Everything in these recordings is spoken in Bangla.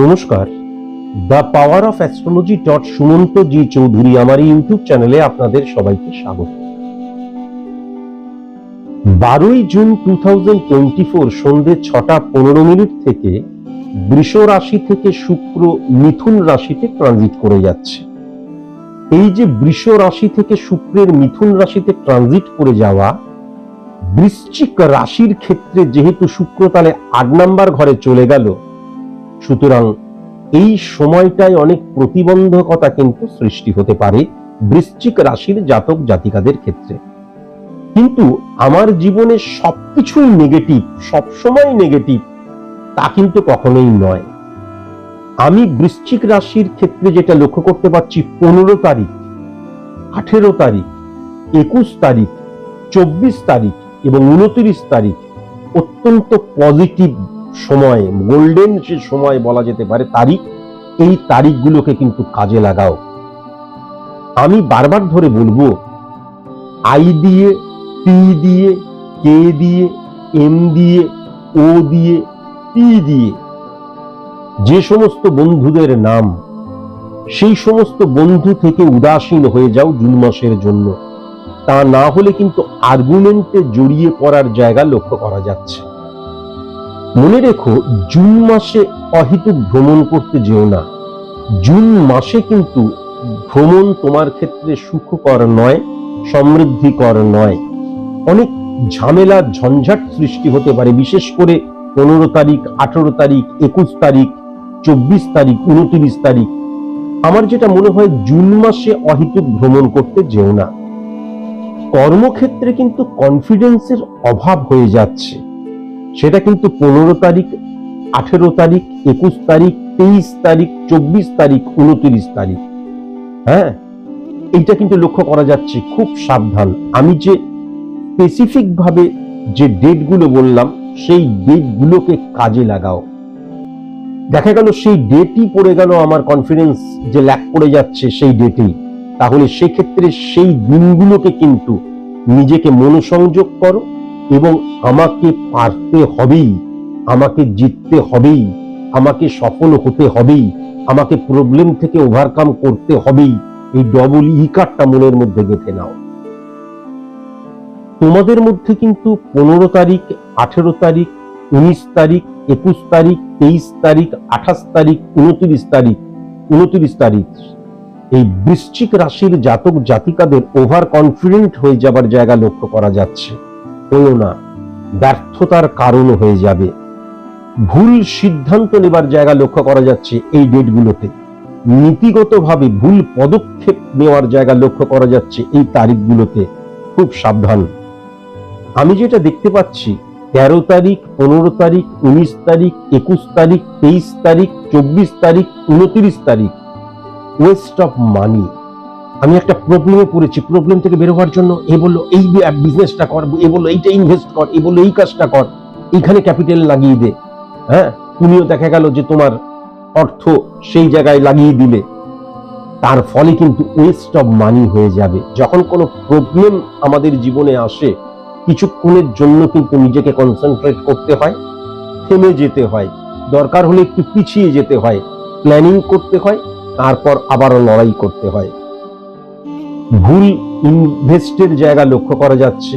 নমস্কার। The power of astrology dot Sumanta G Chowdhury আমার ইউটিউব চ্যানেলে আপনাদের সবাইকে স্বাগত। বারোই June two thousand twenty four সন্ধ্যে ছটা পনেরো মিনিট থেকে বৃষ রাশি থেকে শুক্র মিথুন রাশিতে ট্রানজিট করে যাচ্ছে। এই যে বৃষ রাশি থেকে শুক্রের মিথুন রাশিতে ট্রানজিট করে যাওয়া, বৃশ্চিক রাশির ক্ষেত্রে যেহেতু শুক্র তাহলে আট নাম্বার ঘরে চলে গেল সুতরাং এই সময়টায় অনেক প্রতিবন্ধকতা কিন্তু সৃষ্টি হতে পারে বৃশ্চিক রাশির জাতক জাতিকাদের ক্ষেত্রে। কিন্তু আমার জীবনে সবকিছুই নেগেটিভ সবসময় নেগেটিভ তা কিন্তু কখনোই নয়। আমি বৃশ্চিক রাশির ক্ষেত্রে যেটা লক্ষ্য করতে পারছি, পনেরো তারিখ, আঠেরো তারিখ, একুশ তারিখ, চব্বিশ তারিখ এবং উনত্রিশ তারিখ অত্যন্ত পজিটিভ সময় গোল্ডেন যে সময় বলা যেতে পারে তারিখ, এই তারিখগুলোকে কিন্তু কাজে লাগাও। আমি বারবার ধরে বলব আই দিয়ে পি দিয়ে কে দিয়ে এম দিয়ে ও দিয়ে পি দিয়ে, যে সমস্ত বন্ধুদের নাম, সেই সমস্ত বন্ধু থেকে উদাসীন হয়ে যাও জুন মাসের জন্য। তা না হলে কিন্তু আর্গুমেন্টে জড়িয়ে পড়ার জায়গা লক্ষ্য করা যাচ্ছে। মনে রেখো, জুন মাসে অহিতুক ভ্রমণ করতে যেও না। জুন মাসে কিন্তু ভ্রমণ তোমার ক্ষেত্রে সুখকর নয়, সমৃদ্ধিকর নয়। অনেক ঝামেলা, ঝঞ্ঝাট সৃষ্টি হতে পারে, বিশেষ করে পনেরো তারিখ, আঠেরো তারিখ, একুশ তারিখ, চব্বিশ তারিখ, উনত্রিশ তারিখ। আমার যেটা মনে হয়, জুন মাসে অহিতুক ভ্রমণ করতে যেও না। কর্মক্ষেত্রে কিন্তু কনফিডেন্সের অভাব হয়ে যাচ্ছে। সেটা কিন্তু পনেরো তারিখ, আঠেরো তারিখ, একুশ তারিখ, তেইশ তারিখ, চব্বিশ তারিখ, উনত্রিশ তারিখ। হ্যাঁ? এইটা কিন্তু লক্ষ্য করা যাচ্ছে, খুব সাবধান। আমি যে স্পেসিফিক ভাবে যে ডেটগুলো বললাম, সেই ডেটগুলোকে কাজে লাগাও। দেখা গেল সেই ডেটই পড়ে গেল আমার কনফিডেন্স যে ল্যাক করে যাচ্ছে সেই ডেটেই। তাহলে সেক্ষেত্রে সেই দিনগুলোকে কিন্তু নিজেকে মনোসংযোগ করো এবং আমাকে পারতে হবেই, আমাকে জিততে হবেই, আমাকে সফল হতে হবেই, আমাকে প্রবলেম থেকে ওভারকাম করতে হবেই, এই ডবল ই কার্ডটা মনের মধ্যে গেঁথে নাও। তোমাদের মধ্যে কিন্তু পনেরো তারিখ, আঠেরো তারিখ, উনিশ তারিখ, একুশ তারিখ, তেইশ তারিখ, আঠাশ তারিখ, উনত্রিশ তারিখ উনত্রিশ তারিখ, এই বৃশ্চিক রাশির জাতক জাতিকাদের ওভার কনফিডেন্ট হয়ে যাবার জায়গা লক্ষ্য করা যাচ্ছে। হয়েও না, ব্যর্থতার কারণ হয়ে যাবে। ভুল সিদ্ধান্ত নেবার জায়গা লক্ষ্য করা যাচ্ছে এই ডেটগুলোতে। নীতিগতভাবে ভুল পদক্ষেপ নেওয়ার জায়গা লক্ষ্য করা যাচ্ছে এই তারিখগুলোতে। খুব সাবধান। আমি যেটা দেখতে পাচ্ছি, তেরো তারিখ, পনেরো তারিখ, উনিশ তারিখ, একুশ তারিখ, তেইশ তারিখ, চব্বিশ তারিখ, উনত্রিশ তারিখ। ওয়েস্ট অফ মানি আমি একটা প্রবলেমে পড়েছি। প্রবলেম থেকে বেরোবার জন্য এ বলল, এই বিজনেসটা কর, এ বলল, এইটা ইনভেস্ট কর, এ বলল, এই কাজটা কর। এইখানে ক্যাপিটাল লাগিয়ে দে। হ্যাঁ? তুমিও দেখা গেল যে তোমার অর্থ সেই জায়গায় লাগিয়ে দিলে। তার ফলে কিন্তু ওয়েস্ট অফ মানি হয়ে যাবে। যখন কোনো প্রবলেম আমাদের জীবনে আসে, কিছুক্ষণের জন্য কিন্তু নিজেকে কনসেন্ট্রেট করতে হয়, থেমে যেতে হয়। দরকার হলে একটু পিছিয়ে যেতে হয় প্ল্যানিং করতে হয়, তারপর আবারও লড়াই করতে হয়। ভুল ইনভেস্টের জায়গা লক্ষ্য করা যাচ্ছে,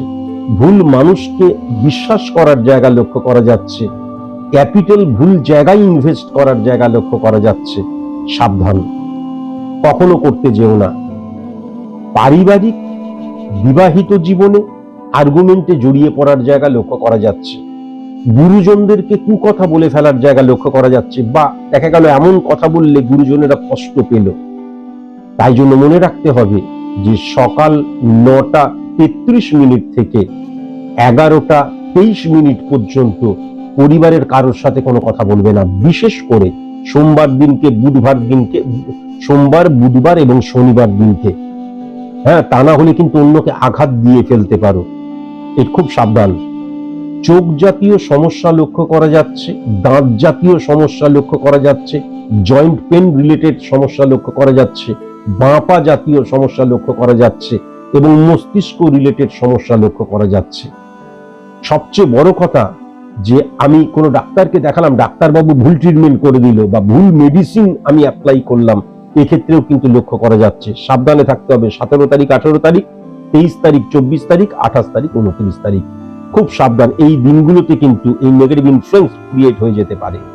ভুল মানুষকে বিশ্বাস করার জায়গা লক্ষ্য করা যাচ্ছে ক্যাপিটাল ভুল জায়গায় ইনভেস্ট করার জায়গা লক্ষ্য করা যাচ্ছে। সাবধান। কখনো করতে যেও না। পারিবারিক বিবাহিত জীবনে আর্গুমেন্টে জড়িয়ে পড়ার জায়গা লক্ষ্য করা যাচ্ছে। গুরুজনদেরকে কুকথা বলে ফেলার জায়গা লক্ষ্য করা যাচ্ছে। বা দেখা গেল এমন কথা বললে গুরুজনেরা কষ্ট পেল। তাই জন্য মনে রাখতে হবে যে সকাল নটা তেত্রিশ মিনিট থেকে এগারোটা তেইশ মিনিট পর্যন্ত পরিবারের কারোর সাথে কোনো কথা বলবে না। বিশেষ করে সোমবার দিনকে, বুধবার দিনকে, সোমবার, বুধবার এবং শনিবার দিনকে। হ্যাঁ তা না হলে কিন্তু অন্যকে আঘাত দিয়ে ফেলতে পারো। এর খুব সাবধান। চোখ জাতীয় সমস্যা লক্ষ্য করা যাচ্ছে, দাঁত জাতীয় সমস্যা লক্ষ্য করা যাচ্ছে, জয়েন্ট পেন রিলেটেড সমস্যা লক্ষ্য করা যাচ্ছে। বাঁপা জাতীয় সমস্যা লক্ষ্য করা যাচ্ছে এবং মস্তিষ্ক রিলেটেড সমস্যা লক্ষ্য করা যাচ্ছে। সবচেয়ে বড় কথা যে আমি কোনো ডাক্তারকে দেখালাম, ডাক্তারবাবু ভুল ট্রিটমেন্ট করে দিল বা ভুল মেডিসিন আমি অ্যাপ্লাই করলাম, এক্ষেত্রেও কিন্তু লক্ষ্য করা যাচ্ছে। সাবধানে থাকতে হবে। সতেরো তারিখ, আঠারো তারিখ, তেইশ তারিখ, চব্বিশ তারিখ, আঠাশ তারিখ, উনত্রিশ তারিখ। খুব সাবধান। এই দিনগুলোতে কিন্তু এই নেগেটিভ ইনফ্লুয়েন্স ক্রিয়েট হয়ে যেতে পারে।